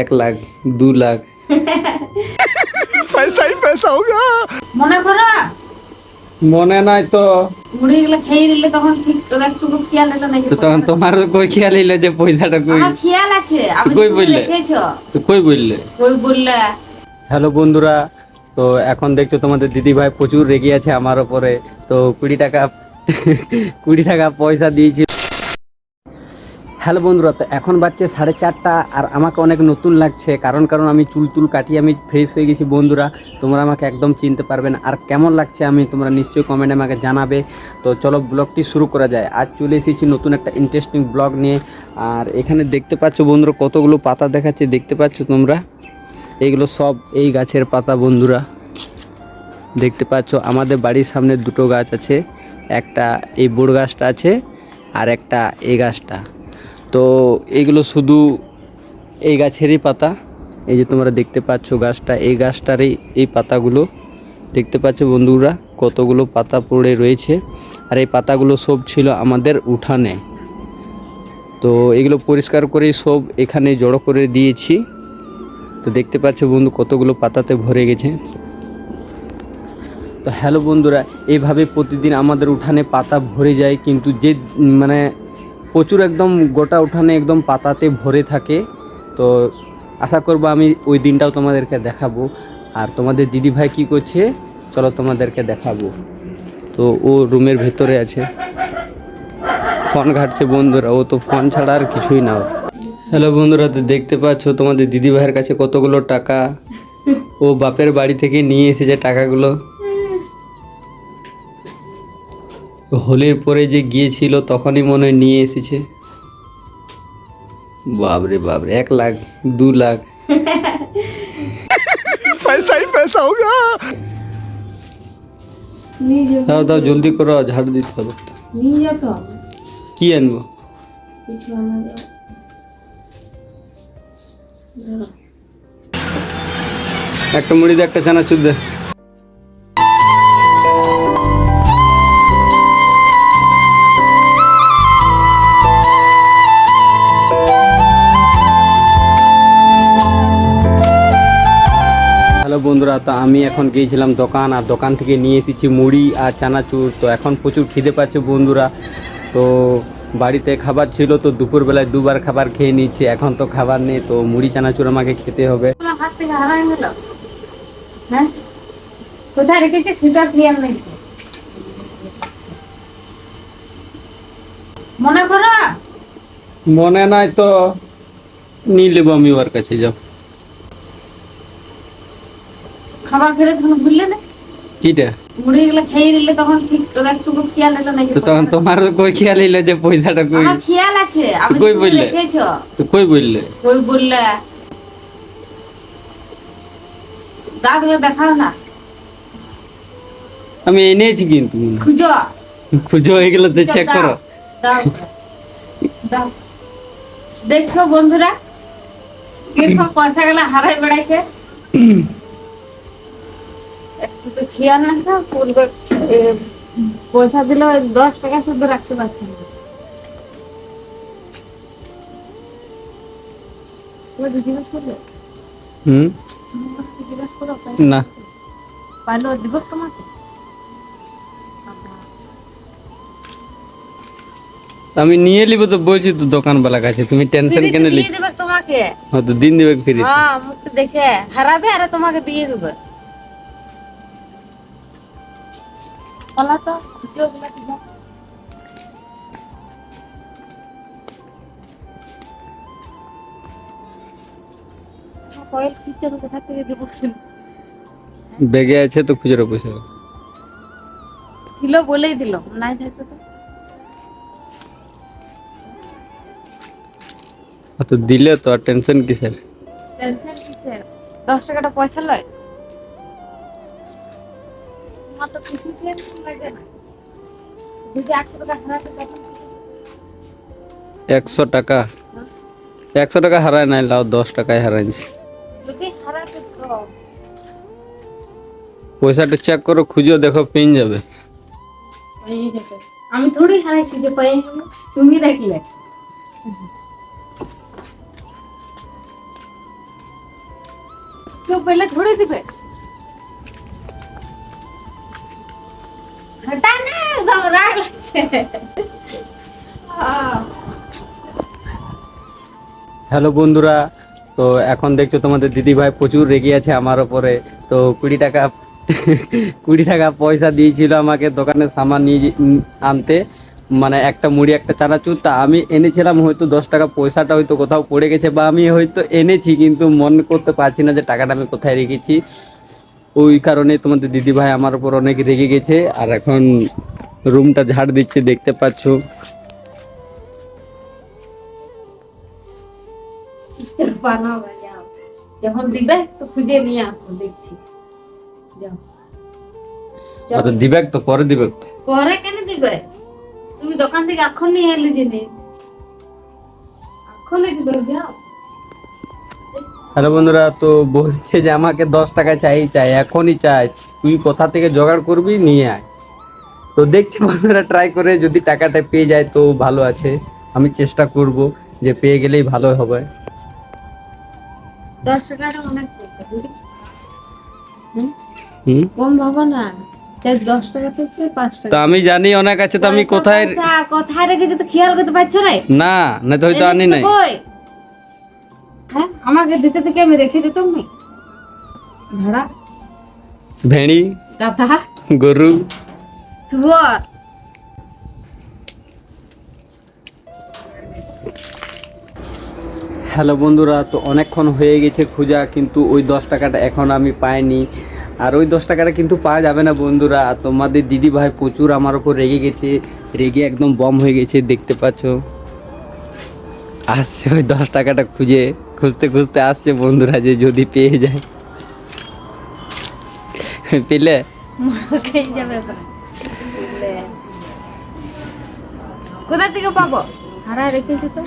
এক লাখ দু লাখ। পয়সাই পয়সা হোগা মনে করো? মনে নাই তো। মুড়ি গুলো খেয়ে নিলে তখন ঠিক একটু খেয়াল এলো নাকি? তো তখন তোমার কই খেয়াল এলো যে পয়সাটা কই? আমার খেয়াল আছে আমি কই বললে? তো কই বললে? বললে? হ্যালো বন্ধুরা তো এখন দেখছ তোমাদের দিদি ভাই প্রচুর রেগে আছে আমার ওপরে। তো কুড়ি টাকা কুড়ি টাকা পয়সা দিয়েছি হ্যালো বন্ধুরা, তো এখন বাজছে সাড়ে চারটা আর আমাকে অনেক নতুন লাগছে। কারণ কারণ আমি চুল টুল কাটিয়ে আমি ফ্রেশ হয়ে গেছি বন্ধুরা। তোমরা আমাকে একদম চিনতে পারবে না। আর কেমন লাগছে আমি তোমরা নিশ্চয়ই কমেন্টে আমাকে জানাবে। তো চলো ব্লগটি শুরু করা যায়। আজ চলে এসেছি নতুন একটা ইন্টারেস্টিং ব্লগ নিয়ে। আর এখানে দেখতে পাচ্ছ বন্ধুরা কতগুলো পাতা দেখাচ্ছে। দেখতে পাচ্ছ তোমরা? এইগুলো সব এই গাছের পাতা বন্ধুরা। দেখতে পাচ্ছ আমাদের বাড়ির সামনে দুটো গাছ আছে। একটা এই বড় গাছটা আছে আর একটা এই গাছটা। তো এইগুলো শুধু এই গাছেরই পাতা। এই যে তোমরা দেখতে পাচ্ছ গাছটা, এই গাছটারই এই পাতাগুলো। দেখতে পাচ্ছ বন্ধুরা, কতগুলো পাতা পড়ে রয়েছে। আর এই পাতাগুলো সব ছিল আমাদের উঠানে। তো এগুলো পরিষ্কার করেই সব এখানে জড়ো করে দিয়েছি। তো দেখতে পাচ্ছ বন্ধু, কতগুলো পাতাতে ভরে গেছে। তো হ্যালো বন্ধুরা এইভাবে প্রতিদিন আমাদের উঠানে পাতা ভরে যায়, কিন্তু যে মানে প্রচুর একদম গোটা উঠানে একদম পাতাতে ভরে থাকে। তো আশা করব আমি ওই দিনটাও তোমাদেরকে দেখাবো। আর তোমাদের দিদি ভাই কী করছে, চলো তোমাদেরকে দেখাবো। তো ও রুমের ভেতরে আছে। ফোন ঘাটছে বন্ধুরা, ও তো ফোন ছাড়া আর কিছুই না। হ্যালো বন্ধুরা, তো দেখতে পাচ্ছ তোমাদের দিদি ভাইয়ের কাছে কতগুলো টাকা। ও বাপের বাড়ি থেকে নিয়ে এসেছে টাকাগুলো। হোলির পরে যে গিয়েছিল তখনই মনে হয় নিয়ে এসেছে। বাবরে বাবরে এক লাখ দু লাখ। নিয়ে যাও। দাও দাও জলদি করো ঝাড়ু দিতে হবে। কি আনব? একটা মুড়ি দে একটা চানাচুর দে। বন্ধুরা তো আমি এখন গিয়েছিলাম দোকান আর দোকান থেকে নিয়ে এসেছি মুড়ি আর চানাচুর। তো এখন প্রচুর খিদে পাচ্ছে বন্ধুরা। তো বাড়িতে খাবার ছিল তো দুপুরবেলায় দুবার খাবার খেয়ে নিয়েছি এখন তো খাবার নেই তো মুড়ি চানাচুর আমাকে খেতে হবে। হ্যাঁ? কোথায় রেখেছে সেটা ক্লিয়ার নেই। মনে করো? মনে নাই তো নিয়ে নেব আমি ওর কাছে যাও। খাবার খেলে তখন ভুললে না? কিটা? মুড়ি গুলো খেয়ে নিলে তখন ঠিক একটু খেয়াল এলো নাকি তো তখন? তোমার তো কই খেয়াল এলো যে পয়সাটা কই? আমার খেয়াল আছে আমি কই বললে? তো কই বললে? ওই বললে? দাগলে দেখাও না। আমি এনেছি কিন্তু। খুঁজো। খুঁজো হয়ে গেলে তো চেক করো। দেখছ বন্ধুরা? কীরকম পয়সা গুলো হারাই বেড়াইছে? একটু তো খেয়াল না তো পয়সা দিলে দশ টাকা শুধু রাখতে পারছি না। পাইলো দিব তোমাকে? আমি নিয়ে নিব তো বলছি তো দোকানওয়ালা কাছে তুমি টেনশন কেন লিখছো তোমাকে। হ্যাঁ তো দিন দিবে ফিরে হ্যাঁ মুখ দেখে হারাবে আর তোমাকে দিয়ে দেবে। তো খুঁজে ওগুলা কি দাও। কয়েল আমি কোথা থেকে দেবো। ব্যাগে আছে তো খুচরো পয়সা ছিল বলেই দিল নাই থাকতো তো তো দিলে তো আর টেনশন কিসের টেনশন কিসের দশ টাকাটা পয়সা লয় আমার তো কিছু টেনশন লাগে না যদি একশো টাকা হারাতে তখন একশো টাকা একশো টাকা হারায় নাই লাও দশ টাকায় হারাইছি যদি হারাতে তো পয়সাটা চেক করো খুঁজো দেখো পেন যাবে পেয়ে যাবে আমি থোড়ি হারাইছি যে পেয়ে যাবে তুমি দেখলে কেউ পেলে ধরে দিবে হ্যালো বন্ধুরা, তো এখন দেখছ তোমাদের দিদি ভাই প্রচুর রেগে আছে আমার ওপরে। তো কুড়ি টাকা কুড়ি টাকা পয়সা দিয়েছিল আমাকে দোকানে সামান নিয়ে আনতে। মানে একটা মুড়ি, একটা চানাচুর, তা আমি এনেছিলাম, হয়তো দশ টাকা পয়সাটা হয়তো কোথাও পড়ে গেছে, বা আমি হয়তো এনেছি, কিন্তু মনে করতে পারছি না যে টাকাটা আমি কোথায় রেখেছি। ওই কারণে তোমাদের দিদি ভাই আমার উপর অনেক রেগে গেছে আর এখন রুমটা ঝাড় দিচ্ছে দেখতে পাচ্ছো। কিচ্ছু বানাবে যাও। যখন দিবে তো খুঁজে নিয়ে আসো দেখছি। যাও। যাও। দিবেক তো পরে দিবেক পরে কেন দিবে? তুমি দোকান থেকে এখন নিয়ে এলে জিনিস এখন দিবে যাও। হ্যালো বন্ধুরা তো বলছে যে আমাকে দশ টাকা চাই চাই এখনই চাই। তুই কোথা থেকে জোগাড় করবি নিয়ে আয়। তো দেখছি বন্ধুরা ট্রাই করে যদি টাকাটা পেয়ে যায় তো ভালো আছে। আমি চেষ্টা করব যে পেয়ে গেলেই ভালো হবে। দশ টাকাটা অনেক কম ভাবো না। তো আমি জানি অনেক আছে তো আমি কোথায় কোথায় রেখেছে তো খেয়াল করতে পারছ না না না তো হয়তো আনি নাই। হ্যাঁ আমাকে দিতে থেকে আমি রেখে দিতাম না ভাড়া ভেড়ি গাধা গরু শুয়ার হ্যালো বন্ধুরা তো অনেকক্ষণ হয়ে গেছে খোঁজা কিন্তু ওই দশ টাকাটা এখন আমি পাইনি। আর ওই দশ টাকাটা কিন্তু পাওয়া যাবে না বন্ধুরা। তোমাদের দিদি ভাই প্রচুর আমার উপর রেগে গেছে। রেগে একদম বম হয়ে গেছে দেখতে পাচ্ছ। আসছে ওই দশ টাকাটা খুঁজে। খুঁজতে খুঁজতে আসছে বন্ধুরা যে যদি পেয়ে যায় পেলে। কোথা থেকে পাবো ভাড়া রেখেছি তো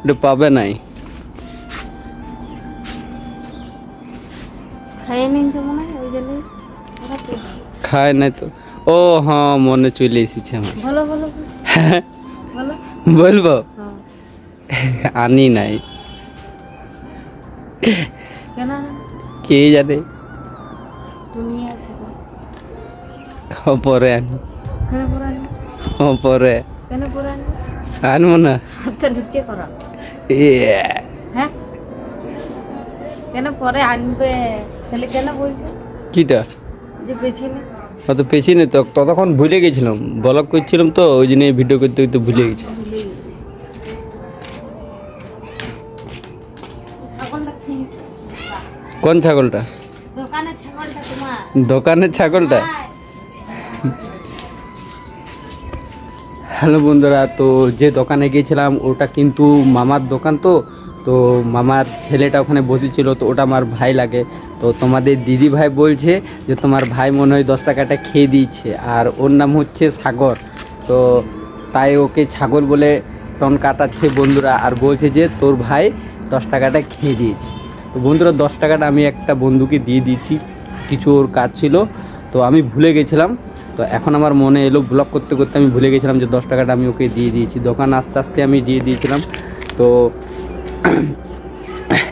ওটা পাবে নাই হয়। খায় নাই তো ও হ্যাঁ মনে চলে এসেছে আমার বলো বলো বলো। বলো। বলব? হ্যাঁ। আনি নাই। কে জানে? পরে আনি। পরে আনব? না। ইয়ে। হ্যাঁ? কেন পরে আনবে? তাহলে কেন বলছো? কিটা? যে পেছনে অত পেছিনি তো ততক্ষণ ভুলে গেছিলাম। ব্লগ করছিলাম তো ওই জন্য ভিডিও করতে করতে ভুলে গেছি। কোন ছাগলটা? দোকানের ছাগলটা? হ্যালো বন্ধুরা তো যে দোকানে গিয়েছিলাম ওটা কিন্তু মামার দোকান তো তো মামার ছেলেটা ওখানে বসেছিল তো ওটা আমার ভাই লাগে। তো তোমাদের দিদি ভাই বলছে যে তোমার ভাই মনে হয় দশ টাকাটা খেয়ে দিয়েছে। আর ওর নাম হচ্ছে সাগর। তো তাই ওকে ছাগল বলে টন কাটাচ্ছে বন্ধুরা আর বলছে যে তোর ভাই দশ টাকাটা খেয়ে দিয়েছে। তো বন্ধুরা দশ টাকাটা আমি একটা বন্ধুকে দিয়ে দিয়েছি। কিছু ওর কাজ ছিল। তো আমি ভুলে গেছিলাম। তো এখন আমার মনে এলো ব্লগ করতে করতে আমি ভুলে গেছিলাম যে দশ টাকাটা আমি ওকে দিয়ে দিয়েছি। দোকান আস্তে আস্তে আমি দিয়ে দিয়েছিলাম। তো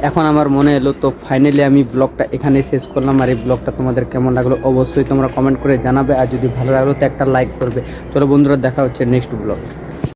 এখন আমার মনে এলো, তো ফাইনালি আমি ব্লগটা এখানে শেষ করলাম। আর এই ব্লগটা তোমাদের কেমন লাগল অবশ্যই তোমরা কমেন্ট করে জানাবে। আর যদি ভালো লাগল, তো একটা লাইক করবে। চলো বন্ধুরা, দেখা হচ্ছে নেক্সট ব্লগ